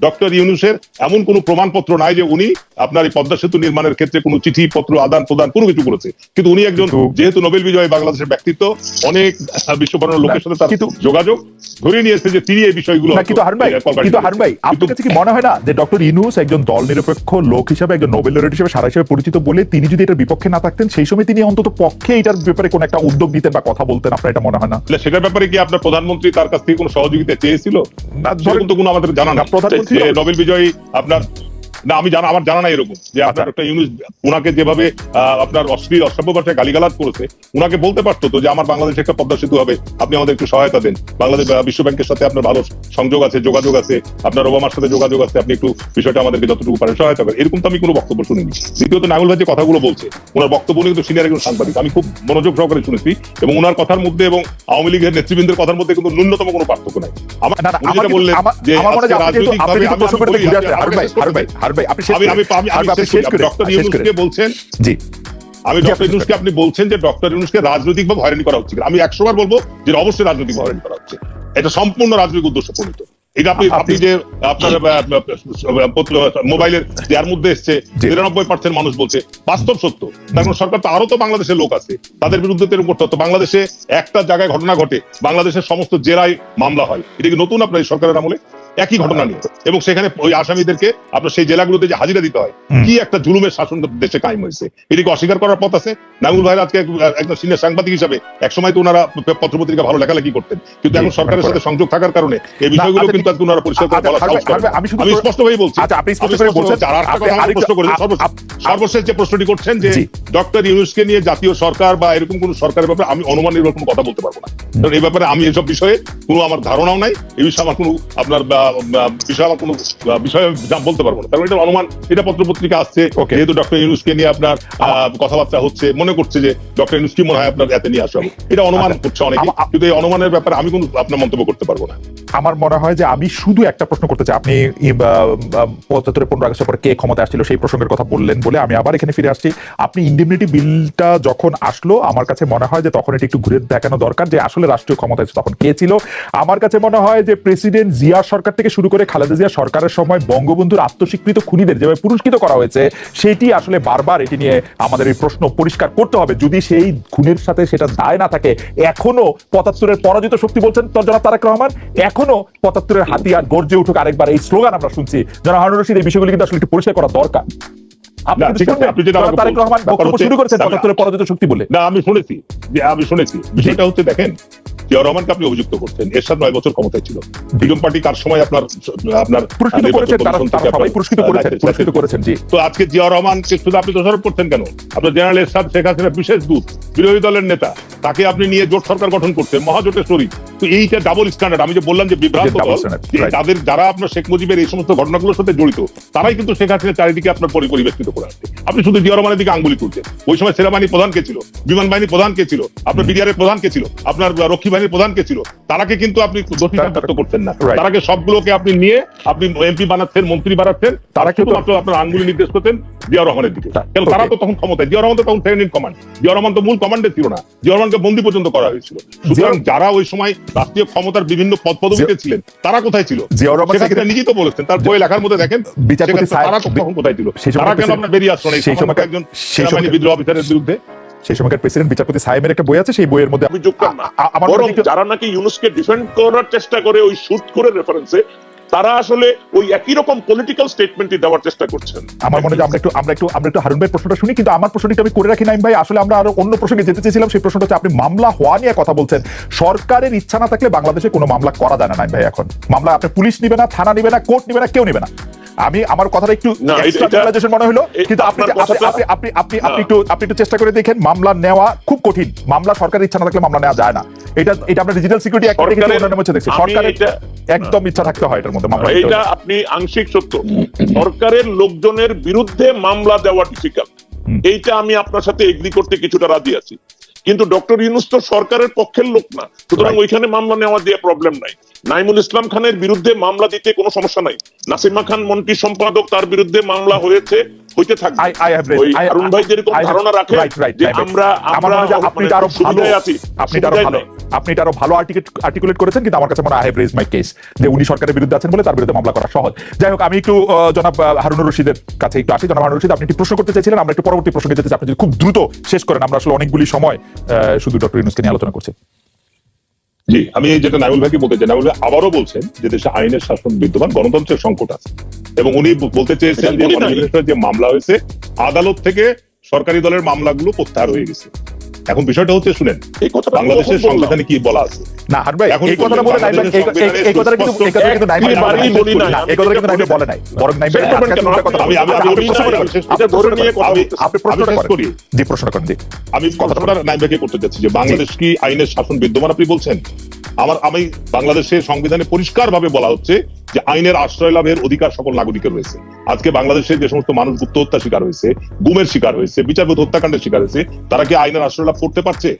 Doctor ইউনুসের এমন কোনো প্রমাণপত্র নাই যে উনি আপনার এই পদ্মা সেতু নির্মাণের ক্ষেত্রে কোনো চিঠি পত্র আদান প্রদান কোনো কিছু করেছে। কিন্তু উনি একজন যেহেতু নোবেল বিজয়ী বাংলাদেশের ব্যক্তিত্ব অনেক বিশ্ববরণের লোকের সাথে তার যোগাযোগ ধরে নিয়েছে যে তিনি এই বিষয়গুলো কিন্তু হারুন ভাই কিন্তু হারুন ভাই আপনার কাছে কি মনে হয় না যে ডক্টর ইনুস একজন দল নিরপেক্ষ লোক হিসাবে একজন নোবেল লরেট হিসেবে সারা হিসেবে পরিচিত বলে তিনি যদি এটার বিপক্ষে না থাকতেন সেই সময় তিনি অন্তত পক্ষে এটার ব্যাপারে কোন একটা উদ্যোগ নিতেন বা কথা বলতেন আপনার এটা মনে হয় না সেটার ব্যাপারে কি আপনার প্রধানমন্ত্রী তার কাছ থেকে কোনো সহযোগিতা চেয়েছিল? ধরেন- তো কোনো আমাদের জানা না না, প্রধানমন্ত্রী- নোবেল বিজয়ী আপনার না আমি জানা আমার জানা নাই এরকম। যে আপনার আচ্ছা। একটা ইউনুস উনাকে যেভাবে আপনার অশ্লীল অসভ্য ভাষায় গালিগালাজ করেছে উনাকে বলতে পারতো তো যে আমার বাংলাদেশে একটা পদ্মা সেতু হবে আপনি আমাদের একটু সহায়তা দেন। বাংলাদেশ বিশ্ব ব্যাংকের সাথে আপনার ভালো সংযোগ আছে যোগাযোগ আছে আপনার ওবামার সাথে যোগাযোগ আছে আপনি একটু বিষয়টা আমাদেরকে যতটুকু পারেন সহায়তা করেন। এরকম তো আমি কোনো বক্তব্য শুনিনি। দ্বিতীয়ত নাগুল ভাই যে কথাগুলো বলছে ওনার বক্তব্য নিয়ে কিন্তু সিনিয়র একজন সাংবাদিক আমি খুব মনোযোগ সহকারে শুনেছি এবং ওনার কথার মধ্যে এবং আওয়ামী লীগের নেতৃবৃন্দের কথার মধ্যে কিন্তু ন্যূনতম কোনো পার্থক্য আমি-। ডক্টর জি। আমি ইউনুসকে আপনি বলছেন যে ডক্টর ইউনুসকে রাজনৈতিকভাবে হয়রানি করা হচ্ছে আমি একশোবার বলব যে অবশ্যই রাজনৈতিক হয়রানি করা হচ্ছে এটা সম্পূর্ণ রাজনৈতিক উদ্দেশ্য প্রণীত। এটা আপনি আপনি- আপনি যে আপনার আহ, আহ, পত্র- মোবাইলের যার মধ্যে এসছে পার্সেন্ট মানুষ বলছে বাস্তব সত্য। তার কারণ সরকার তো আরও তো বাংলাদেশের লোক আছে। তাদের বিরুদ্ধে করতে হতো বাংলাদেশে একটা জায়গায় ঘটনা ঘটে বাংলাদেশের সমস্ত জেলায় মামলা হয়। এটা কি নতুন আপনার সরকারের আমলে? একই ঘটনা নিয়ে। এবং সেখানে ওই আসামিদেরকে আপনার সেই জেলাগুলোতে যে হাজিরা দিতে হয় কি একটা জুলুমের শাসন দেশে কায়েম হয়েছে? এটিকে অস্বীকার করার পথ আছে? নামুল ভাইয়ের আজকে এক- একজন সিনিয়র সাংবাদিক হিসাবে একসময় তো ওনারা পত্রপত্রিকা ভালো লেখালেখি করতেন। কিন্তু এখন সরকারের সাথে সংযোগ থাকার কারণে এই বিষয়গুলো আচ্ছা, কিন্তু আজকে ওনারা পরিষ্কার করে আচ্ছা, বলা সাহস করেন। আমি স্পষ্টভাবেই বলছি আচ্ছা, আপনি স্পষ্ট করে বলছেন। প্রশ্ন করেছি, সর্বশেষ- যে প্রশ্নটি করছেন যে ডক্টর ইউনুসকে নিয়ে জাতীয় সরকার বা এরকম কোন সরকারের ব্যাপারে আমি অনুমান কোনো কথা বলতে পারব না। কারণ এই ব্যাপারে আমি এসব বিষয়ে কোনো আমার ধারণাও নাই। এই বিষয়ে আমার কোনো আপনার বা- বা- কোনো বিষয়ে বলতে পারব না কারণ এটা অনুমান এটা পত্র পত্রিকা আসছে. যেহেতু ডক্টর ইউনুসকে নিয়ে আপনার আহ, কথাবার্তা হচ্ছে মনে করছে যে ডক্টর ইউনুস কি মনে হয় আপনার এতে নিয়ে আসা এটা অনুমান আচ্ছা। করছে অনেকে কিন্তু এই অনুমানের ব্যাপারে আমি কোনো আপনার মন্তব্য করতে পারব না আমার মনে হয় যে আমি শুধু একটা প্রশ্ন করতে চাই। আপনি পঁচাত্তরে পনেরো আগস্টের পর কে ক্ষমতা আসছিল সেই প্রসঙ্গের কথা বললেন বলে আমি আবার এখানে ফিরে আসছি। আপনি ইন্ডিমনিটি বিলটা যখন আসলো, আমার কাছে মনে হয় যে তখন এটি একটু ঘুরে দেখানো দরকার যে আসলে রাষ্ট্রীয় ক্ষমতা তখন কে ছিল। আমার কাছে মনে হয় যে প্রেসিডেন্ট জিয়া সরকার থেকে শুরু করে খালেদা জিয়া সরকারের সময় বঙ্গবন্ধুর আত্মস্বীকৃত খুনিদের যেভাবে পুরস্কৃত করা হয়েছে, সেটি আসলে বারবার এটি নিয়ে আমাদের এই প্রশ্ন পরিষ্কার করতে হবে। যদি সেই খুনের সাথে সেটা দায় না থাকে, এখনও পঁচাত্তরের পরাজিত শক্তি বলছেন তো জনাব তারেক রহমান, এখনও পঁচাত্তরের হাতিয়ার গর্জে উঠুক আরেকবার এই স্লোগান আমরা শুনছি। জনাব হারুন রশিদ এই বিষয়গুলি কিন্তু আসলে একটু পরিষ্কার করা দরকার। আমি- শুনেছি যে আমি শুনেছি। বিষয়টা হচ্ছে দেখেন জিয়া রহমানকে আপনি অভিযুক্ত করছেন। এরশাদ নয় বছর ক্ষমতায় ছিল। বিগম পার্টি কার সময় আপনার আপনার পুরস্কৃত করেছেন তারা কমিশন তারা থেকে সবাই আপনার, পুরস্কৃত আহ, করেছেন লাইসেন্স- পুরস্কৃত করেছেন জি। তো আজকে জিয়া রহমানকে শুধু আপনি দোষারোপ করছেন কেন? আপনার জেনারেল এরশাদ শেখ হাসিনা বিশেষ দূত বিরোধী দলের নেতা তাকে আপনি নিয়ে জোট সরকার গঠন করছেন মহাজোটের শরীর। তো এইটা ডাবল স্ট্যান্ডার্ড আমি যে বললাম যে বিভ্রান্ত. তাদের যারা আপনার শেখ মুজিবের এই সমস্ত ঘটনাগুলোর সাথে জড়িত তারাই কিন্তু শেখ হাসিনা চারিদিকে আপনার পরি- পরিবেষ্টিত করে আসছে। আপনি শুধু জিয়া রহমানের দিকে আঙ্গুলি তুলছেন। ওই সময় সেনাবাহিনী প্রধান কে ছিল? বিমান বাহিনী প্রধান কে ছিল? আপনার বিডিআর প্রধান কে ছিল? আপনার রক্ষী বাহিনীর প্রধান কে ছিল? তারাকে কিন্তু আপনি দোষী সাব্যস্ত করছেন না। তারাকে সবগুলোকে আপনি নিয়ে আপনি এমপি বানাচ্ছেন মন্ত্রী বানাচ্ছেন তারা কিন্তু- আপনার আঙ্গুলি নির্দেশ করতেন জিয়া রহমানের দিকে। কেন তারা তো তখন ক্ষমতায় জিয়া রহমান তো তখন second in command. Zia Rahman তো মূল কমান্ডে ছিল না। জিয়া রহমানকে বন্দি পর্যন্ত করা হয়েছিল। সুতরাং যারা ওই সময় রাষ্ট্রীয় ক্ষমতার বিভিন্ন পদ পদবিতে ছিলেন। তারা কোথায় ছিল? সেখানে- নিজেই তো বলেছেন। তার বই লেখার মধ্যে দেখেন বিচারপতি তারা তখন কোথায় ছিল? তারা কেন আপনার বেরিয়ে আসছেন সেই সময় একজন বিদ্রোহ অফিসারের বিরুদ্ধে? সেই সময়কার প্রেসিডেন্ট বিচারপতি সাহেবের একটা বই আছে সেই বইয়ের মধ্যে যারা নাকি ইউনুসকে ডিফেন্ড করার চেষ্টা করে ওই শুট করে রেফারেন্সে তারা আসলে ওই একই রকম পলিটিক্যাল স্টেটমেন্টই দেওয়ার চেষ্টা করছেন। আমার মনে হয় আমরা একটু আমরা একটু আমরা একটু হারুন ভাই প্রশ্নটা শুনি কিন্তু আমার প্রশ্নটি আমি করে রাখি নাইম ভাই। আসলে আমরা আরও অন্য প্রসঙ্গে যেতে চেয়েছিলাম সেই প্রশ্নটা হচ্ছে আপনি মামলা হওয়া নিয়ে কথা বলছেন। সরকারের ইচ্ছা না থাকলে বাংলাদেশে কোনো মামলা করা যায় না নাইম ভাই এখন। মামলা আপনি পুলিশ নিবে না থানা নিবে না কোর্ট নিবে না কেউ নিবে না। আমি আমার কথাটা একটু না, এটা- extra এটা- generalization মনে হলো কিন্তু আপনি আপনি আপনি আপনি আপনি আপনি একটু আপনি একটু চেষ্টা করে দেখেন মামলা নেওয়া খুব কঠিন। মামলা সরকারের ইচ্ছা না থাকলে মামলা নেওয়া যায় না। এটা এটা আমরা ডিজিটাল সিকিউরিটি অ্যাক্ট দেখেছি। সরকারের- দেখছি একদম ইচ্ছা থাকতে হয় এটার মধ্যে মামলা এইটা আপনি আংশিক সত্য। সরকারের লোকজনের বিরুদ্ধে মামলা দেওয়া ডিফিকাল্ট এইটা আমি আপনার সাথে এগ্রি করতে কিছুটা রাজি আছি। কিন্তু ডক্টর ইউনুস তো সরকারের পক্ষের লোক না। সুতরাং ওইখানে মামলা নেওয়া দিয়ে প্রবলেম নাই। নাইমুল ইসলাম খানের বিরুদ্ধে মামলা দিতে কোনো সমস্যা নাই। নাসিমা খান মন্ত্রী সম্পাদক তার বিরুদ্ধে মামলা হয়েছে। হইতে থাকবে ভাই যেরকম ধারণা রাখে যে. আমরা মনে আপনি এটা আরও ভালো আপনি আরও ভালো আপনি এটা আরও ভালো আর্টিকুলেট করেছেন কিন্তু আমার কাছে মনে হয় হ্যাভ রেজ মাই কেস যে উনি সরকারের বিরুদ্ধে আছেন বলে তার বিরুদ্ধে মামলা করা সহজ। যাই হোক আমি একটু জনাব হারুনুর রশিদের কাছে একটু আসি। জনাব হারুন রশিদ আপনি একটি প্রশ্ন করতে চাইছিলেন আমরা একটু পরবর্তী প্রশ্ন যেতে চাই আপনি যদি খুব দ্রুত শেষ করেন আমরা আসলে অনেকগুলি সময় শুধু ডক্টর ইউনুসকে নিয়ে আলোচনা করছি। জি আমি যেটা নাইউল ভাইকে বলতে চাই নাইমুল ভাই আবারও বলছেন যে দেশে আইনের শাসন বিদ্যমান গণতন্ত্রের সংকট আছে। এবং উনি বলতে চেয়েছেন যে যে মামলা হয়েছে আদালত থেকে সরকারি দলের মামলাগুলো প্রত্যাহার হয়ে গেছে। এখন বিষয়টা হচ্ছে শুনেন এই কথা বাংলাদেশের সংবিধানে কি বলা আছে না হাট ভাই এই কথাটা বলে নাই এই- কথাটা কিন্তু এই কথাটা কিন্তু নাই বলে নাই। বলি নাই, না, আমি এই কথাটা কিন্তু এটা নাই বলি বলে নাই বরং নাই আমি আমি আপনি আমি প্রশ্ন আমি করেন। শেষ আপনি করতে প্রশ্ন নিয়ে করেন। কথা। আপনি প্রশ্নটা করেন। করি। জি প্রশ্নটা করেন জি আমি প্রশ্নটা নাইমভাইকে করতে যাচ্ছি যে বাংলাদেশ কি আইনের শাসন বিদ্যমান আপনি বলছেন আমার আমি বাংলাদেশের সংবিধানে পরিষ্কার ভাবে বলা হচ্ছে যে আইনের আশ্রয় লাভের অধিকার সকল নাগরিকের রয়েছে। আজকে বাংলাদেশে যে সমস্ত মানুষ গুপ্ত হত্যা শিকার হয়েছে, গুমের শিকার হয়েছে, বিচারপতি হত্যাকাণ্ডের শিকার হয়েছে, তারা কি আইনের আশ্রয় লাভ করতে পারছে?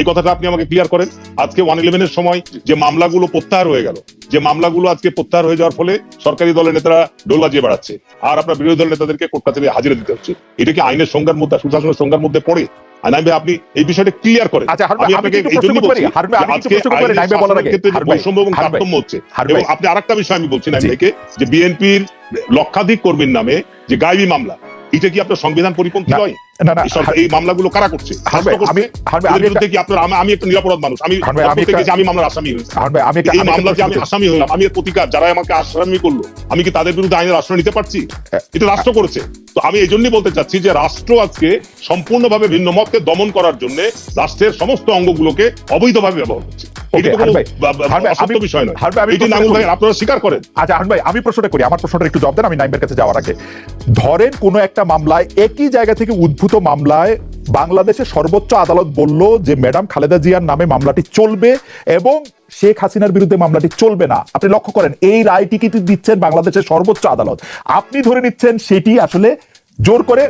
এই কথাটা আপনি আমাকে ক্লিয়ার করেন। আজকে ওয়ান ইলেভেনের সময় যে মামলাগুলো প্রত্যাহার হয়ে গেল, যে মামলাগুলো আজকে প্রত্যাহার হয়ে যাওয়ার ফলে সরকারি দলের নেতারা ডোল বাজিয়ে বেড়াচ্ছে, আর আপনার বিরোধী দলের নেতাদেরকে কোর্ট কাছারি হাজিরা দিতে হচ্ছে। এটা কি আইনের সংজ্ঞার মধ্যে, সুশাসনের সংজ্ঞার মধ্যে পড়ে? আপনি এই বিষয়টা ক্লিয়ার করেন আচ্ছা, আমি আপনাকে এই? বলছি আজকে বলার আগে। বৈষম্য এবং তারতম্য হচ্ছে এবং আপনি আরেকটা বিষয় আমি বলছি। যে বিএনপির লক্ষাধিক কর্মীর নামে যে গাইবি মামলা এটা কি আপনার সংবিধান পরিপন্থী হয় নয় এই মামলাগুলো কারা করছে? আমি- কি আপনার আমি- আমি একটা নিরাপরাধ মানুষ। আমি আমি প্রত্যেকে একটা- যে আমি মামলার আসামি হয়েছি। হারুন ভাই, আমি এই মামলা যে আমি আসামি হলাম আমি প্রতিকার যারা আমাকে আসামি করল আমি কি তাদের বিরুদ্ধে আইনের আশ্রয় নিতে পারছি? এটা রাষ্ট্র করেছে। তো আমি এই জন্যই বলতে চাচ্ছি যে রাষ্ট্র আজকে সম্পূর্ণভাবে ভিন্ন মতকে দমন করার জন্য রাষ্ট্রের সমস্ত অঙ্গগুলোকে অবৈধভাবে ব্যবহার করছে। আপনারা স্বীকার করেন। আচ্ছা আহন ভাই আমি প্রশ্নটা করি আমার প্রশ্নটা একটু জবাব দেন আমি নাইমের কাছে যাওয়ার আগে। ধরেন কোনো একটা মামলায় একই জায়গা থেকে উদ্ভূত মামলায় বাংলাদেশের সর্বোচ্চ আদালত বলল যে ম্যাডাম খালেদা জিয়ার নামে মামলাটি চলবে এবং শেখ হাসিনার বিরুদ্ধে মামলাটি চলবে না। আপনি লক্ষ্য করেন, এই রায়টি কিন্তু দিচ্ছেন বাংলাদেশের সর্বোচ্চ আদালত। আপনি ধরে নিচ্ছেন সেটি আসলে জোর করে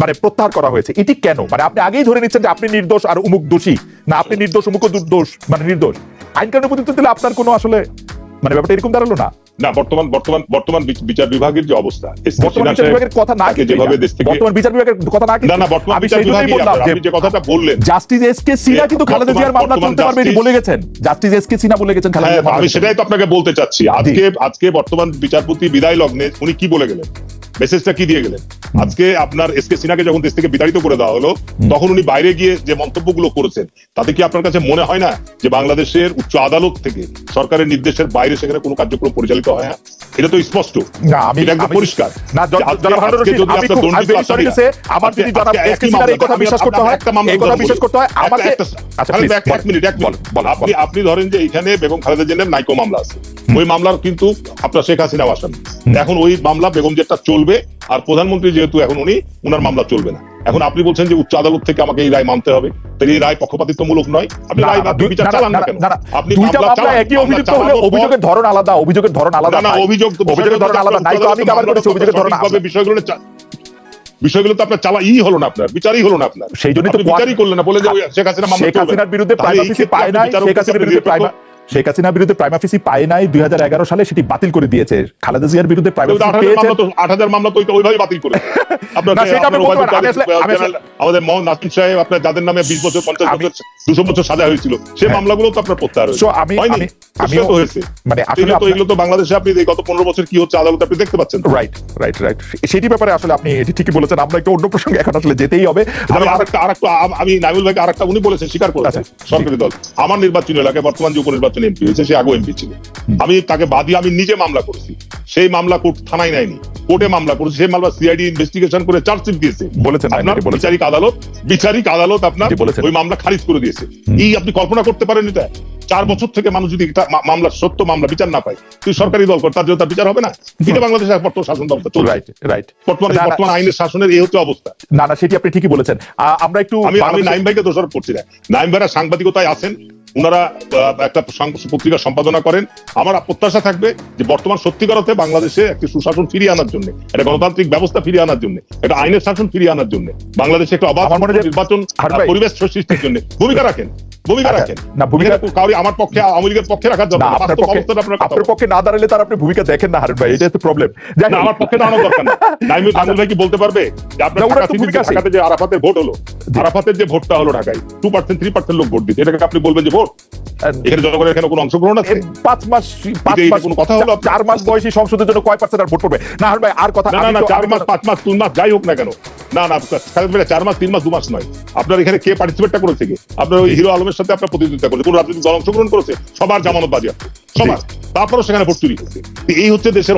মানে প্রত্যাহার করা হয়েছে। এটি কেন? মানে আপনি আগেই ধরে নিচ্ছেন যে আপনি নির্দোষ আর উমুক দোষী। না, আপনি নির্দোষ উমুক দোষ মানে নির্দোষ। আইন কানুন পদ্ধতি দিলে আপনার কোনো আসলে মানে ব্যাপারটা এরকম দাঁড়াল না। না বর্তমান বর্তমান বর্তমান বিচার বিভাগের যে অবস্থা বর্তমান বিচার বিভাগের কথা না তাকে কিন্তু যেভাবে দেশ থেকে বর্তমান বিচার বিভাগের কথা না কিন্তু না না বর্তমান বিচার বিভাগই যে আপনি যে কথাটা বললেন জাস্টিস এস কে কিন্তু খালেদা জিয়ার মামলা পারবে এটি বলে গেছেন। জাস্টিস এস কে বলে গেছেন খালেদা হ্যাঁ, জিয়ার আমি সেটাই তো আপনাকে বলতে চাচ্ছি। আজকে আজকে বর্তমান বিচারপতি বিদায় লগ্নে উনি কি বলে গেলেন? মেসেজটা কি দিয়ে গেলেন? আজকে আপনার এস কে সিনহাকে যখন দেশ থেকে বিতাড়িত করে দেওয়া হলো তখন উনি বাইরে গিয়ে যে মন্তব্যগুলো করেছেন তাতে কি আপনার কাছে মনে হয় না যে বাংলাদেশের উচ্চ আদালত থেকে সরকারের নির্দেশের বাইরে সেখানে কোনো কার্যক্রম পরিচালিত হয়? না এটা তো স্পষ্ট। না আমি এটা একদম পরিষ্কার। না জনাব হারুন রশিদ, আমি খুব- to আমার যদি জনাব এই কথা বিশ্বাস করতে হয়, একটা মামলা এই কথা বিশ্বাস করতে হয়, আমাকে- আচ্ছা, এক- মিনিট এক বল, বল, আপনি আপনি ধরেন যে এখানে বেগম খালেদা জিয়ার নাইকো মামলা আছে। ওই মামলার কিন্তু আপনার শেখ হাসিনা আসামি। এখন ওই মামলা বেগম যেটা চলবে আর প্রধানমন্ত্রী যেহেতু এখন উনি উনার মামলা চলবে না। এখন আপনি বলছেন যে উচ্চ আদালত থেকে আমাকে এই রায় মানতে হবে। তাহলে এই রায় পক্ষপাতিত্বমূলক নয়। আপনি রায় না, বিচার চালান না কেন? আপনি দুইটা মামলা একই অভিযুক্ত হলে অভিযোগের ধরন আলাদা অভিযোগের ধরন আলাদা না অভিযোগ তো অভিযোগের ধরন আলাদা নাই। তো আমি কাবার করেছি অভিযোগের ধরন আলাদা। বিষয়গুলো বিষয়গুলো তো আপনার চালা ই হলো না আপনার বিচারই হলো না আপনার। সেই জন্যই তো বিচারই করলেন না বলে যে শেখ হাসিনা মামলা শেখ হাসিনার বিরুদ্ধে ক্ষেত্রে পায় না শেখ হাসিনার বিরুদ্ধে নিরপেক্ষ- প্রাইমা শেখ হাসিনার বিরুদ্ধে প্রাইমাফিসি পায় নাই দুই হাজার এগারো সালে সেটি বাতিল করে দিয়েছে। খালেদা জিয়ার বিরুদ্ধে প্রাইমাফিসি পেয়েছে। মামলা তো আট হাজার মামলা তো ওইভাবে বাতিল করে আমাদের মোহাম্মদ নাসির সাহেব আপনার যাদের নামে বিশ বছর পঞ্চাশ বছর দুশো বছর সাজা হয়েছিল সেই হ্যাঁ। মামলাগুলো তো আপনার প্রত্যাহার আমি- আমিও- হয়েছে মানে আসলে তো এগুলো তো বাংলাদেশে আপনি গত পনেরো বছর কি হচ্ছে আদালত আপনি দেখতে পাচ্ছেন। রাইট রাইট রাইট সেটি ব্যাপারে আসলে আপনি এটি ঠিকই বলেছেন। আমরা একটু অন্য প্রসঙ্গে এখন আসলে যেতেই হবে। আমি আরেকটা আরেকটা আমি ভাইকে আরেকটা উনি বলেছেন স্বীকার করেছেন। আচ্ছা, সরকারি দল। আমার নির্বাচনী এলাকায় বর্তমান যে উপনির্বাচন এমপি হয়েছে সে আগে এমপি ছিল। আমি তাকে বাদী আমি নিজে মামলা করেছি। সেই মামলা কোর্ট থানায় নেয়নি। কোর্টে মামলা করেছে সেই মামলা সিআইডি ইনভেস্টিগেশন করে চার্জশিট দিয়েছে। বলেছেন, আপনার বিচারিক আদালত বিচারিক আদালত আপনার ওই মামলা খারিজ করে দিয়েছে। এই আপনি কল্পনা করতে পারেন এটা। চার বছর থেকে মানুষ যদি এটা মামলা সত্য মামলা বিচার না পায় তুই সরকারি দল কর তার জন্য তার বিচার হবে না? এটা বাংলাদেশের বর্তমান শাসন দল রাইট রাইট বর্তমান বর্তমান আইনের শাসনের এই হচ্ছে অবস্থা। না না সেটি আপনি ঠিকই বলেছেন। আমরা একটু আমি নাইম ভাইকে দোষারোপ করছি না। নাইম ভাইরা সাংবাদিকতায় আছেন ওনারা একটা পত্রিকা সম্পাদনা করেন। আমার প্রত্যাশা থাকবে যে বর্তমান সত্যিকার অর্থে বাংলাদেশে একটি সুশাসন ফিরিয়ে আনার জন্য একটা গণতান্ত্রিক ব্যবস্থা ফিরিয়ে আনার জন্য একটা আইনের শাসন ফিরিয়ে আনার জন্য বাংলাদেশে একটা অবাধ নির্বাচন পরিবেশ সৃষ্টির জন্য। ভূমিকা রাখেন ভূমিকা আচ্ছা, রাখেন। না, ভূমিকা- এখানে কাউরি আমার পক্ষে আওয়ামী লীগের পক্ষে রাখার না। আপনার পক্ষে দাঁড়ালে তার আপনি ভূমিকা দেখেন না হারুন ভাই এটা তো প্রবলেম আমার পক্ষে দাঁড়ানোর দরকার না। নাইমুল নাইমুল ভাই কি বলতে পারবে? যে আপনার ভূমিকা যে আরাফাতের ভোট হলো আরাফাতের যে ভোটটা হলো ঢাকায় টু পার্সেন্ট থ্রি পার্সেন্ট লোক ভোট দিতে। এটাকে আপনি বলবেন যে ভোট? এখানে জনগণের এখানে কোনো অংশগ্রহণ আছে? পাঁচ মাস পাঁচ মাস কোনো কথা হলো চার মাস বয়সী সংসদের জন্য কয় পার্সেন্ট আর ভোট পড়বে? না ভাই আর কথা না না চার মাস পাঁচ মাস তিন মাস যাই হোক না কেন। না না চার মাস তিন মাস দু মাস নয়। আপনার এখানে কে পার্টিসিপেটটা করেছে কি? আপনার ওই হিরো আলমের সাথে আপনার প্রতিযোগিতা করেছে। কোন রাজনৈতিক দল অংশগ্রহণ করেছে? সবার জামানত বাজেয়াপ্ত সবার। তারপরও সেখানে ভোট চুরি হচ্ছে এই হচ্ছে দেশের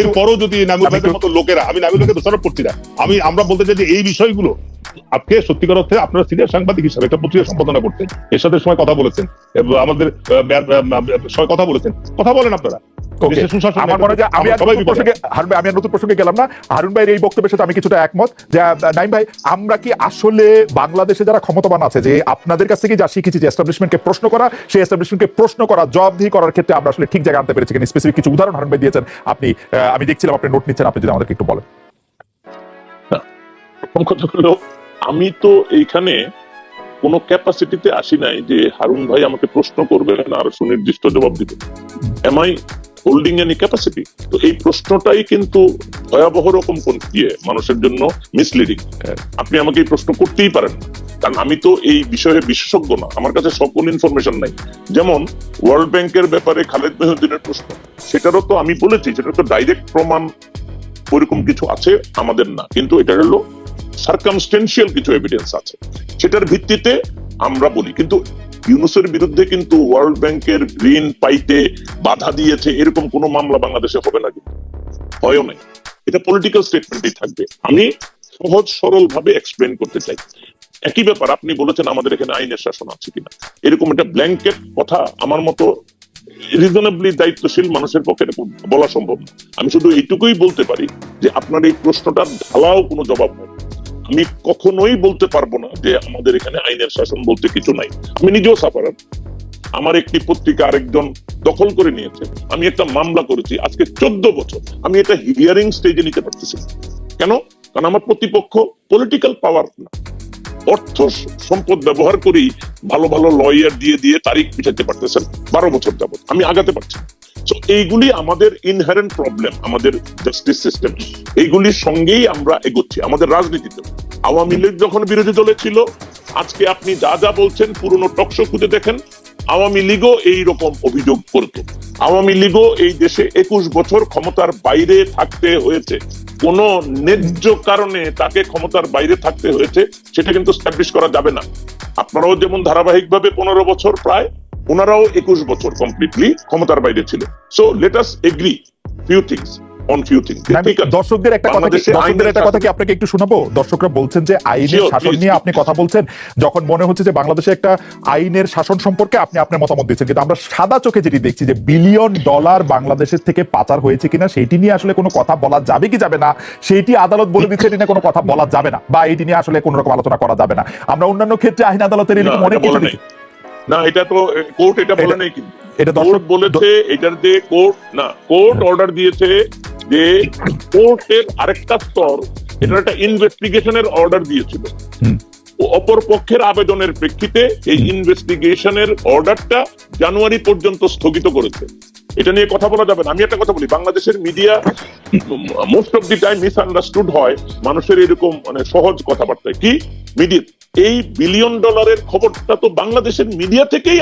এরপরও যদি নামুল ভাইদের মতো লোকেরা আমি ভাইকে দোষারোপ করছি না। আমি আমরা বলতে চাই যে এই বিষয়গুলো আজকে সত্যিকার অর্থে আপনারা সিনিয়র সাংবাদিক হিসাবে একটা পত্রিকা সম্পাদনা করতেন। এরশাদের সময় কথা বলেছেন। আমাদের কথা বলেছেন। কথা বলেন আপনারা। আমি নতুন প্রসঙ্গে গেলাম না। হারুন ভাইয়ের এই বক্তব্যের সাথে আমি কিছুটা একমত যে নাইম ভাই আমরা কি আসলে বাংলাদেশে যারা ক্ষমতাবান আছে যে আপনাদের কাছ থেকে যা শিখেছি যে এস্টাবলিশমেন্টকে প্রশ্ন করা সেই এস্টাবলিশমেন্টকে প্রশ্ন করা জবাবদিহি করার ক্ষেত্রে আমরা আসলে ঠিক জায়গায় আনতে পেরেছি কিনা। স্পেসিফিক কিছু উদাহরণ হারুন ভাই দিয়েছেন। আপনি আহ, আমি দেখছিলাম আপনি নোট নিচ্ছেন আপনি যদি আমাদেরকে একটু বলেন। আমি তো এইখানে কোন ক্যাপাসিটিতে আসি নাই যে হারুন ভাই আমাকে প্রশ্ন করবেন আর সুনির্দিষ্ট জবাব দিবেন। Am I holding any capacity তো এই প্রশ্নটাই কিন্তু ভয়াবহ রকম কোন ইয়ে মানুষের জন্য মিসলিডিং আপনি আমাকে এই প্রশ্ন করতেই পারেন। কারণ আমি তো এই বিষয়ে বিশেষজ্ঞ না। আমার কাছে সকল ইনফরমেশন নাই। যেমন ওয়ার্ল্ড ব্যাংকের ব্যাপারে খালেদ মেহুদ্দিনের প্রশ্ন। সেটারও তো আমি বলেছি সেটা তো ডাইরেক্ট প্রমাণ ওইরকম কিছু আছে আমাদের না। কিন্তু এটা হলো সার্কামস্টেন্সিয়াল কিছু এভিডেন্স আছে। সেটার ভিত্তিতে আমরা বলি। কিন্তু ইউনুসের বিরুদ্ধে কিন্তু ওয়ার্ল্ড ব্যাংকের ঋণ পাইতে বাধা দিয়েছে, এরকম কোনো মামলা বাংলাদেশে হবে না কিন্তু। হয়ও নাই। এটা পলিটিক্যাল স্টেটমেন্টই থাকবে। আমি সহজ সরল ভাবে এক্সপ্লেন করতে চাই। একই ব্যাপার, আপনি বলেছেন আমাদের এখানে আইনের শাসন আছে কিনা। এরকম একটা ব্ল্যাঙ্কেট কথা আমার মতো রিজনেবলি দায়িত্বশীল মানুষের পক্ষে বলা সম্ভব না। আমি শুধু এইটুকুই বলতে পারি যে আপনার এই প্রশ্নটার ঢালাও কোনো জবাব নাই আমি কখনোই বলতে পারব না যে আমাদের এখানে আইনের শাসন বলতে কিছু নাই। আমি নিজেও সাফারার আমার একটি পত্রিকা আরেকজন দখল করে নিয়েছে। আমি একটা মামলা করেছি আজকে চোদ্দ বছর। আমি এটা হিয়ারিং স্টেজে নিতে পারতেছি কেন? কারণ আমার প্রতিপক্ষ পলিটিক্যাল পাওয়ার না। অর্থ সম্পদ ব্যবহার করেই ভালো ভালো লয়ার দিয়ে দিয়ে তারিখ পিছাতে পারতেছেন। বারো বছর যাবত আমি আগাতে পারছি So, এইগুলি আমাদের ইনহারেন্ট প্রবলেম আমাদের জাস্টিস সিস্টেম এইগুলির সঙ্গেই আমরা এগোচ্ছি আমাদের রাজনীতিতে। আওয়ামী লীগ যখন বিরোধী দলে ছিল আজকে আপনি যা যা বলছেন পুরনো টকশো খুঁজে দেখেন আওয়ামী লীগও এইরকম অভিযোগ করত। আওয়ামী লীগও এই দেশে একুশ বছর ক্ষমতার বাইরে থাকতে হয়েছে। কোন ন্যায্য কারণে তাকে ক্ষমতার বাইরে থাকতে হয়েছে সেটা কিন্তু স্ট্যাবলিশ করা যাবে না। আপনারাও যেমন ধারাবাহিকভাবে পনেরো বছর প্রায় ওনারাও একুশ বছর কমপ্লিটলি ক্ষমতার বাইরে ছিল so let us agree few things on few things দর্শকদের একটা কথা দর্শকদের একটা কথা কি আপনাকে একটু শোনাবো? দর্শকরা বলছেন যে আইনের শাসন নিয়ে আপনি কথা বলছেন। যখন মনে হচ্ছে যে বাংলাদেশে একটা আইনের শাসন সম্পর্কে আপনি আপনার মতামত দিচ্ছেন কিন্তু আমরা সাদা চোখে যেটি দেখছি যে বিলিয়ন ডলার বাংলাদেশের থেকে পাচার হয়েছে কিনা সেইটি নিয়ে আসলে কোনো কথা বলা যাবে কি যাবে না সেইটি আদালত বলে দিচ্ছে এটি কোনো কথা বলা যাবে না বা এটি নিয়ে আসলে কোনো রকম আলোচনা করা যাবে না। আমরা অন্যান্য ক্ষেত্রে আইন আদালতের এরকম অনেক কিছু। না এটা তো কোর্ট এটা বলে নাই কিন্তু। এটা কোর্ট বলেছে এটার যে কোর্ট না কোর্ট অর্ডার দিয়েছে যে কোর্টের আরেকটা স্তর এটা একটা ইনভেস্টিগেশনের অর্ডার দিয়েছিল। অপর পক্ষের আবেদনের প্রেক্ষিতে এই ইনভেস্টিগেশনের অর্ডারটা জানুয়ারি পর্যন্ত স্থগিত করেছে। এটা নিয়ে কথা বলা যাবে না। আমি একটা কথা বলি, বাংলাদেশের media most of the time misunderstood হয় মানুষের এরকম মানে সহজ কথাবার্তায়। কি? মিডিয়া এই বিলিয়ন ডলারের খবরটা তো বাংলাদেশের মিডিয়া থেকেই